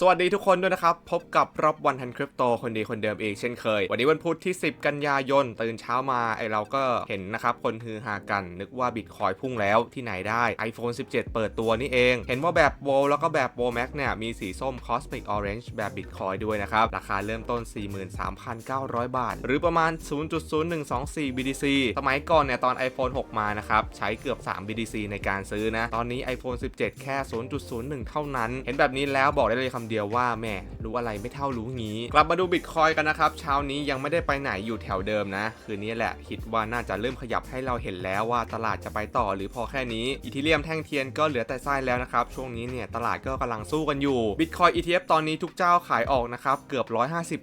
สวัสดีทุกคนด้วยนะครับ พบกับรับวันทันคริปโตคนดีคนเดิมเองเช่นเคย วันนี้วันพุธที่ 10 กันยายน ตื่นเช้ามาไอเราก็เห็นนะครับ คนฮือฮากัน นึกว่าบิตคอยพุ่งแล้วที่ไหนได้ iPhone 17 เปิดตัวนี่เอง เห็นว่าแบบโวแล้วก็แบบโวแม็กเนี่ย มีสีส้ม Cosmic Orange แบบบิตคอยด้วยนะครับ ราคาเริ่มต้น 43,900 บาท หรือประมาณ 0.0124 BTC สมัยก่อนเนี่ยตอน iPhone 6 มานะครับใช้เกือบ 3 BTC ในการซื้อนะตอนนี้ iPhone 17 แค่ 0.01 เท่านั้น เห็นแบบนี้แล้วบอกได้เลยคำเดียวว่าแม่รู้อะไรไม่เท่ารู้งี้ กลับมาดูบิตคอยกันนะครับเช้านี้ยังไม่ได้ไปไหนอยู่แถวเดิมนะ คืนนี้แหละคิดว่าน่าจะเริ่มขยับให้เราเห็นแล้วว่าตลาดจะไปต่อหรือพอแค่นี้อีทีเรียมแท่งเทียนก็เหลือแต่ไส้แล้วนะครับช่วงนี้เนี่ยตลาดก็กำลังสู้กันอยู่บิตคอย ETF ตอนนี้ทุกเจ้าขายออกนะครับเกือบ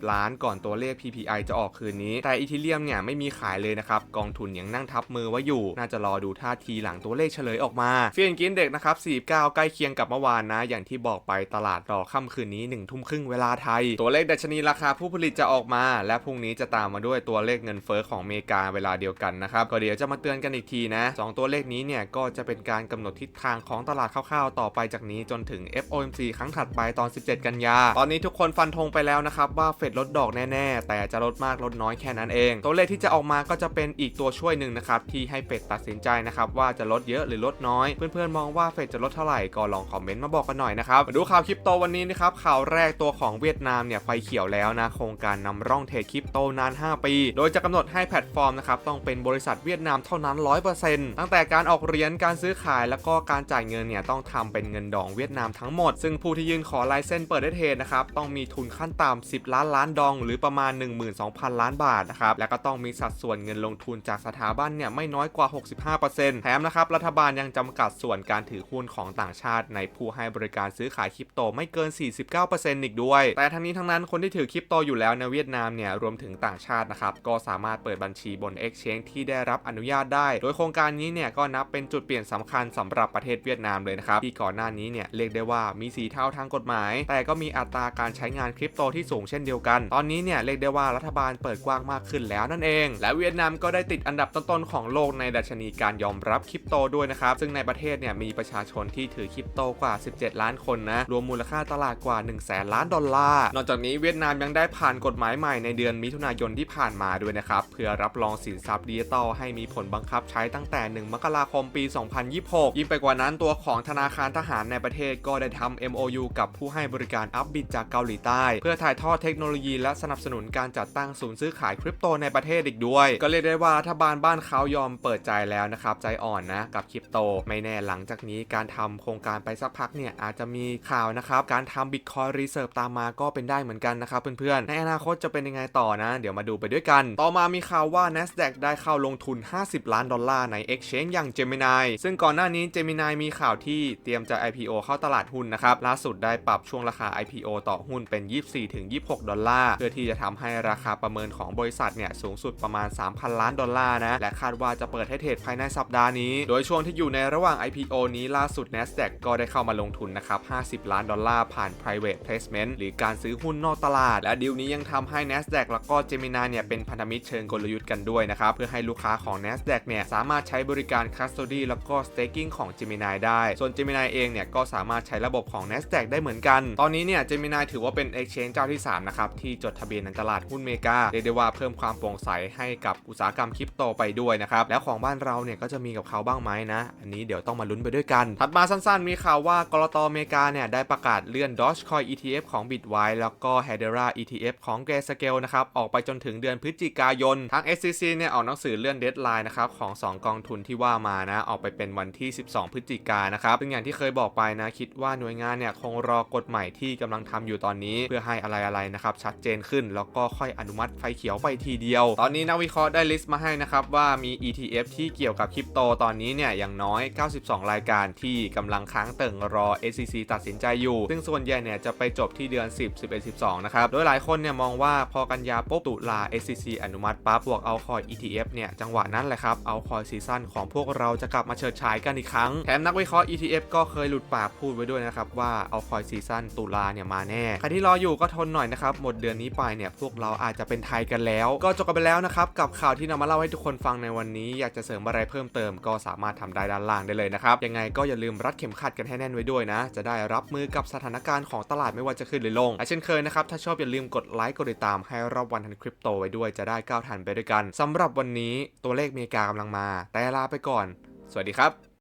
150 ล้านก่อนตัวเลข PPI จะออกคืนนี้ แต่อีทีเรียมเนี่ยไม่มีขายเลยนะครับกองทุนยังนั่งทับมือไว้อยู่ น่าจะรอดูท่าทีหลังตัวเลขเฉลยออกมาเฟียนกินเด็กนะครับ49 ใกล้เคียงกับเมื่อวานนะ อย่างที่บอกไปตลาดรอค่ำคืนนี้1ทุ่มครึ่งเวลาไทย ตัวเลขดัชนีราคาผู้ผลิตจะออกมา และพรุ่งนี้จะตามมาด้วยตัวเลขเงินเฟ้อของอเมริกาเวลาเดียวกันนะครับก็เดี๋ยวจะมาเตือนกันอีกทีนะสองตัวเลขนี้เนี่ยก็จะเป็นการกำหนดทิศทางของตลาดคร่าวๆ ต่อไปจากนี้จนถึง FOMC ครั้งถัดไปตอน 17 กันยา ตอนนี้ทุกคนฟันธงไปแล้วนะครับว่าเฟดลดดอกแน่ๆ แต่จะลดมากลดน้อยแค่นั้นเอง ตัวเลขที่จะออกมาก็จะเป็นอีกตัวช่วยหนึ่งนะครับที่ให้เฟดตัดสินใจนะครับว่าจะลดเยอะหรือลดน้อย เพื่อนๆมองว่าเฟดจะลดเท่าไหร่ก็ลองคอมเมนต์มาบอกกันหน่อยนะครับดูข่าวคริปโตวันนี้นะครับครับข่าวแรกตัวของเวียดนามเนี่ยไฟเขียวแล้วนะโครงการนำร่องเทรดคริปโตนาน 5 ปี โดยจะกำหนดให้แพลตฟอร์มนะครับต้องเป็นบริษัทเวียดนามเท่านั้น 100%ตั้งแต่การออกเหรียญการซื้อขายแล้วก็การจ่ายเงินเนี่ยต้องทำเป็นเงินดองเวียดนามทั้งหมด ซึ่งผู้ที่ยื่นขอลายเส้นเปิดได้เทรดนะครับต้องมีทุนขั้นต่ำ10 ล้านล้านดอง หรือประมาณ 12,000 ล้านบาทนะครับและก็ต้องมีสัดส่วนเงินลงทุนจากสถาบันเนี่ยไม่น้อยกว่า 65%แถมนะครับรัฐบาลยังจำกัดส่วนการถือหุ้นของต่างชาติ ในผู้ให้บริการซื้อขายคริปโตไม่เกิน49%อีกด้วย แต่ทั้งนี้ทั้งนั้นคนที่ถือคริปโตอยู่แล้วในเวียดนามเนี่ยรวมถึงต่างชาตินะครับก็สามารถเปิดบัญชีบน Exchange ที่ได้รับอนุญาตได้ โดยโครงการนี้เนี่ยก็นับเป็นจุดเปลี่ยนสำคัญสำหรับประเทศเวียดนามเลยนะครับที่ก่อนหน้านี้เนี่ยเรียกได้ว่ามีสีเท่าทางกฎหมาย แต่ก็มีอัตราการใช้งานคริปโตที่สูงเช่นเดียวกัน ตอนนี้เนี่ยเรียกได้ว่ารัฐบาลเปิดกว้างมากขึ้นแล้วนั่นเอง และเวียดนามก็ได้ติดอันดับต้นๆของโลกในดัชนีการยอมรับคริปโตด้วยนะครับซึ่งในประเทศเนี่ยมีประชาชนที่ถือคริปโตกว่า 17 ล้านคนนะรวมมูลค่าตลาดกว่า 1 0 0 0 0แสนล้านดอลลาร์ นอกจากนี้เวียดนามยังได้ผ่านกฎหมายใหม่ในเดือนมิถุนายนที่ผ่านมาด้วยนะครับ เพื่อรับรองสินทรัพย์ดิจิตอลให้มีผลบังคับใช้ตั้งแต่ 1 มกราคมปี 2026 ยิ่งไปกว่านั้นตัวของธนาคารทหารในประเทศก็ได้ทำ MOU กับผู้ให้บริการอัพบิตจากเกาหลีใต้ เพื่อถ่ายทอดเทคโนโลยีและสนับสนุนการจัดตั้งศูนย์ซื้อขายคริปโตในประเทศอีกด้วย ก็เรียกได้ว่ารัฐบาลบ้านเขายอมเปิดใจแล้วนะครับใจอ่อนนะกับคริปโต ไม่แน่หลังจากนี้การทำโครงการไปสักพักเนี่ยอาจจะมีข่าวนะครับการทำบิตคอยรีเซิร์ฟตามมาก็เป็นได้เหมือนกันนะครับเพื่อนๆ ในอนาคตจะเป็นยังไงต่อนะ เดี๋ยวมาดูไปด้วยกัน ต่อมามีข่าวว่า NASDAQ ได้เข้าลงทุน 50 ล้านดอลลาร์ใน Exchange อย่าง Gemini ซึ่งก่อนหน้านี้ Gemini มีข่าวที่เตรียมจะ IPO เข้าตลาดหุ้นนะครับ ล่าสุดได้ปรับช่วงราคา IPO ต่อหุ้นเป็น 24-26 ดอลลาร์ เพื่อที่จะทำให้ราคาประเมินของบริษัทเนี่ยสูงสุดประมาณ 3,000 ล้านดอลลาร์นะ และคาดว่าจะเปิดให้เทรดภายในสัปดาห์นี้ โดยช่วงที่อยู่ในระหว่าง IPO นี้ล่าสุด NASDAQ ก็ได้เข้ามาลงทุนนะครับ 50 ล้านดอลลาร์ผ่าน private placement หรือการซื้อหุ้นนอกตลาด และดีลนี้ยังทำให้ NASDAQ แล้วก็ Gemini เนี่ยเป็นพันธมิตรเชิงกลยุทธ์กันด้วยนะครับ เพื่อให้ลูกค้าของ NASDAQ เนี่ยสามารถใช้บริการ custody แล้วก็ staking ของ Gemini ได้ ส่วน Gemini เองเนี่ยก็สามารถใช้ระบบของ NASDAQ ได้เหมือนกัน ตอนนี้เนี่ย Gemini ถือว่าเป็น exchange เจ้าที่ 3 นะครับ ที่จดทะเบียนในตลาดหุ้นเมกาเรียกได้ว่าเพิ่มความโปร่งใสให้กับอุตสาหกรรมคริปโตไปด้วยนะครับแล้วของบ้านเราเนี่ยก็จะมีกับเขาบ้างไหมนะ อันนี้เดี๋ยวต้องมาลุ้นไปด้วยกัน ถัดมาสั้นๆ มีข่าวว่ากรตอเมกาเนี่ยได้ประกาศเลื่อน Dogecoin ETF ของ Bitwise แล้วก็ Hedera ETF ของ Grayscale นะครับออกไปจนถึงเดือนพฤศจิกายน ทาง SEC เนี่ยออกหนังสือเลื่อนเดทไลน์นะครับของ 2 กองทุนที่ว่ามานะออกไปเป็นวันที่ 12 พฤศจิกายนนะครับซึ่งอย่างที่เคยบอกไปนะคิดว่าหน่วยงานเนี่ยคงรอกฎใหม่ที่กำลังทำอยู่ตอนนี้ เพื่อให้อะไรๆนะครับชัดเจนขึ้น แล้วก็ค่อยอนุมัติไฟเขียวไปทีเดียว ตอนนี้นักวิเคราะห์ได้ลิสต์มาให้นะครับว่ามี ETF ที่เกี่ยวกับคริปโตตอนนี้เนี่ยอย่างน้อย 92 รายการที่กำลังค้างเติ่งรอ SEC ตัดสินใจอยู่ ซึ่งส่วนใหญ่เนี่ยจะไปจบที่เดือน 10 11 12 นะครับ โดยหลายคนเนี่ยมองว่าพอกันยาปุ๊บตุลา SEC อนุมัติปั๊บบวกเอาคอย ETF เนี่ยจังหวะนั้นแหละครับเอาคอยซีซั่นของพวกเราจะกลับมาเฉิดฉายกันอีกครั้ง แถมนักวิเคราะห์ ETF ก็เคยหลุดปากพูดไว้ด้วยนะครับว่าเอาคอยซีซั่นตุลาเนี่ยมาแน่ใครที่รออยู่ก็ทนหน่อยนะครับหมดเดือนนี้ไปเนี่ยพวกเราอาจจะเป็นไทยกันแล้ว ก็จบกันไปแล้วนะครับกับข่าวที่นำมาเล่าให้ทุกคนฟังในวันนี้ อยากจะเสริมอะไรเพิ่มเติมก็สามารถทำได้ด้านล่างได้เลยนะครับยังไงก็อย่าลืมรัดเข็มขัดกันให้แน่นไว้ด้วยนะ จะได้รับมือกับสถานการณ์ของตลาดไม่ว่าจะขึ้นหรือลงและเช่นเคยนะครับ ถ้าชอบอย่าลืมกดไลค์กดติดตามให้รอบวันทันคริปโตไว้ด้วยจะได้ก้าวทันไปด้วยกันสำหรับวันนี้ตัวเลขเมกากำลังมา แต่ลาไปก่อน สวัสดีครับ